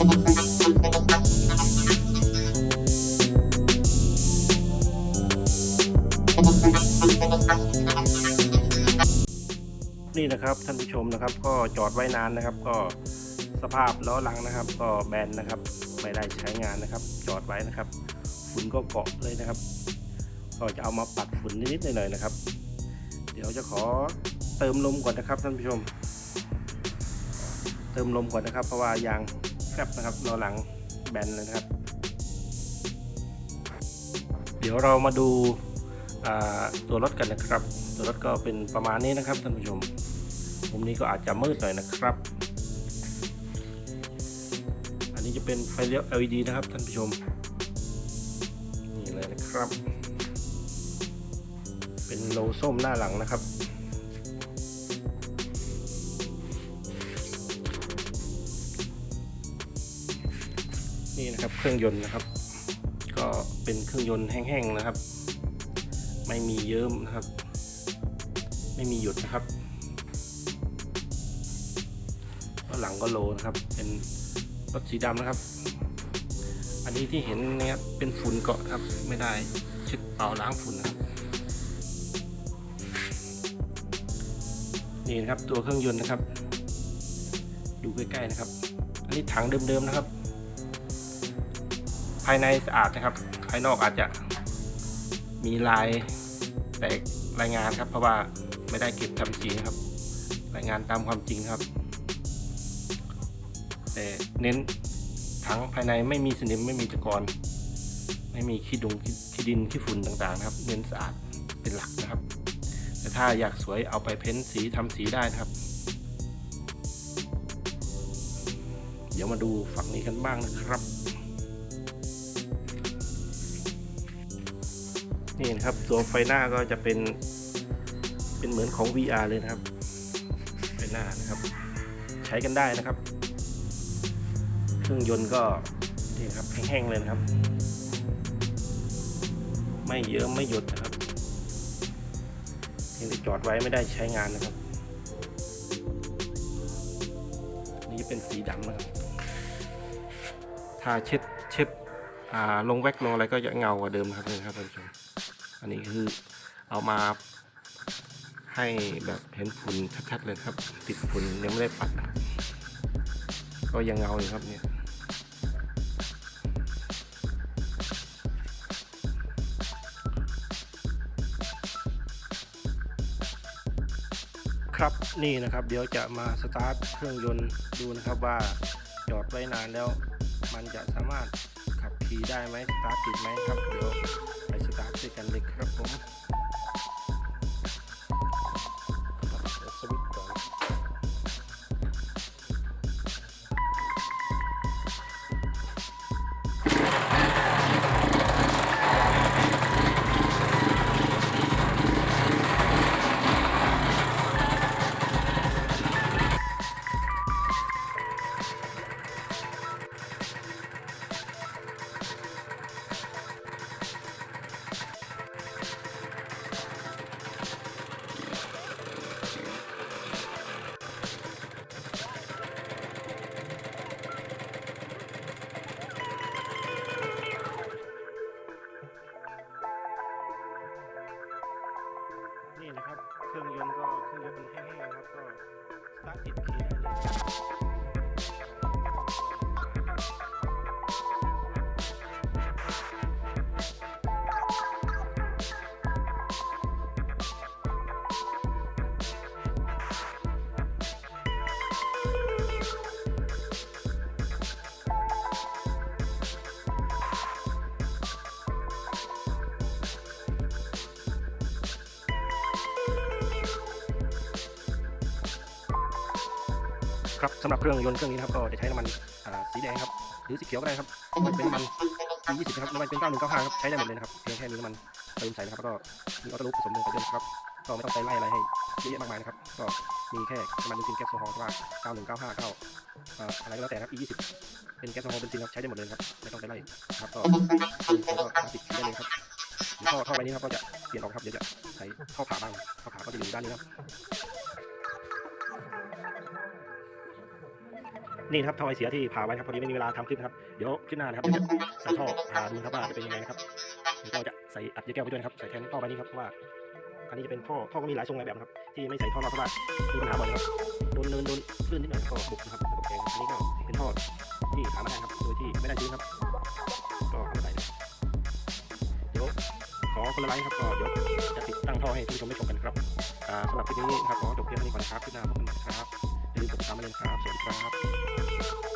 นี่นะครับท่านผู้ชมนะครับ ก็จอดไว้นานนะครับ ก็สภาพล้อหลังนะครับ ก็แบนนะครับ ไม่ได้ใช้งานนะครับ จอดไว้นะครับ ฝุ่นก็เกาะเลยนะครับ ก็จะเอามาปัดฝุ่นนิดๆหน่อยๆนะครับ เดี๋ยวจะขอเติมลมก่อนนะครับท่านผู้ชม เติมลมก่อนนะครับ เพราะว่ายาง แฟบนะครับล้อหลังแบนเลยนะครับ เดี๋ยวเรามาดูาตัวรถกันนะครับ ตัวรถก็เป็นประมาณนี้นะครับท่านผู้ชมมุมนี้ก็อาจจะมืดหน่อยนะครับ อันนี้จะเป็นไฟเลี้ยว LED นะครับท่านผู้ชม นี่เลยนะครับ เป็นโลส้มหน้าหลังนะครับ นะครับเครื่องยนต์นะครับ ก็เป็นเครื่องยนต์แห้งๆนะครับ ไม่มีเยิ้มนะครับ ไม่มีหยุดนะครับด้านหลังก็โลนะครับ เป็นรถสีดำนะครับ อันนี้ที่เห็นนะครับเป็นฝุ่นเกาะครับ ไม่ได้เช็ดเป่าล้างฝุ่นนะครับนี่นะครับตัวเครื่องยนต์นะครับ ดูใกล้ๆนะครับ อันนี้ถังเดิมๆนะครับายในสะอาดนะครับ ภายนอกอาจจะมีลายแตกรายงานครับ เพราะว่าไม่ได้เก็บทำสีนะครับ รายงานตามความจริงครับ แต่เน้นถังภายในไม่มีสนิมไม่มีตะกอนไม่มีขี้ดงขี้ดินขี้ฝุ่นต่างๆนะครับ เน้นสะอาดเป็นหลักนะครับ แต่ถ้าอยากสวยเอาไปเพ้นสีทำสีได้นะครับ เดี๋ยวมาดูฝั่งนี้กันบ้างนะครับ นี่นะครับตัวไฟหน้าก็จะเป็น เป็นเหมือนของ VR เลยนะครับ ไฟหน้านะครับ ใช้กันได้นะครับ เครื่องยนต์ก็นี่ครับแห้งๆเลยนะครับ ไม่เยอะไม่หยดนะครับยังจอดไว้ไม่ได้ใช้งานนะครับ นี่เป็นสีดำนะครับถ้าเช็ดเช็ดอ่าลงแว็กลงอะไรก็จะเงากว่าเดิมครับนี่ครับท่านผู้ชม อันนี้คือเอามาให้แบบเห็นฝุ่นชัดๆเลยครับ ติดฝุ่นยังไม่ได้ปัด ก็ยังเงาอยู่ครับเนี่ยครับนี่นะครับเดี๋ยวจะมาสตาร์ทเครื่องยนต์ดูนะครับว่าจอดไว้นานแล้ว มันจะสามารถขับขี่ได้ไหมสตาร์ทติดไหมครับเดี๋ยว ไปส นี่นะครับ เครื่องยนต์ก็เครื่องยนต์แห้งๆนะครับก็สตาร์ทติดขี่ได้เลย ครับสำหรับเครื่องยนต์เครื่องนี้นะครับก็จะใช้น้ำมันสีแดงครับหรือสีเขียวก็ได้ครับมันเป็นน้ำมัน E20 นะครับน้ำมันเป็น 9195ครับใช้ได้หมดเลยนะครับเพียงแค่มีน้ำมันเติมใส่นะครับแล้วก็มีออโต้ลูปผสมลงไปด้วยนะครับก็ไม่ต้องไปไล่อะไรให้เยอะแยะมากมายนะครับก็มีแค่น้ำมันเบนซินแก๊สโซฮอล์ว่า91959อ่าอะไรก็แล้วแต่นะครับ E20 เป็นแก๊สโซฮอล์เบนซินครับใช้ได้หมดเลยครับไม่ต้องไปไล่ครับก็ก็ติดได้เลยครับท่อท่อใบนี้ครับก็จะเปลี่ยนออกครับเดี๋ยวจะใส่ท่อผ่าบ้างท่อผ่าก็จะอยู่ด้านนี้ครับ นี่นะครับท่อไอเสียที่ผ่าไว้ครับพอดีไม่มีเวลาทำคลิปนะครับเดี๋ยวคลิปหน้านะครับเดี๋ยวจะใส่ท่อผ่าดูนะครับว่าจะเป็นยังไงนะครับนี่ก็จะใส่อัดเยอะแก้วไปด้วยนะครับใส่แทนท่อใบนี้ครับเพราะว่าคันนี้จะเป็นท่อท่อก็มีหลายทรงหลายแบบนะครับที่ไม่ใส่ท่อนอกเพราะว่ามีปัญหาบ่อยนะครับโดนเนินโดนคลื่นนิดหน่อยก็บุบนะครับตกแพงอันนี้ก็เป็นท่อที่หามาได้ครับโดยที่ไม่ได้ซื้อครับ ก็เอามาใส่นะครับเดี๋ยวขอคนละไลค์ครับก็เดี๋ยวจะติดตั้งท่อให้ท่านผู้ชมได้ชมกันครับอ่าสำหรับคลิปนี้นะครับขอจบเพียงเท่านี้ก่อนนะครับคลิปหน้าพบกันใหม่ครับ อย่าลืมกดติดตามมาเลยครับ สวัสดีครับ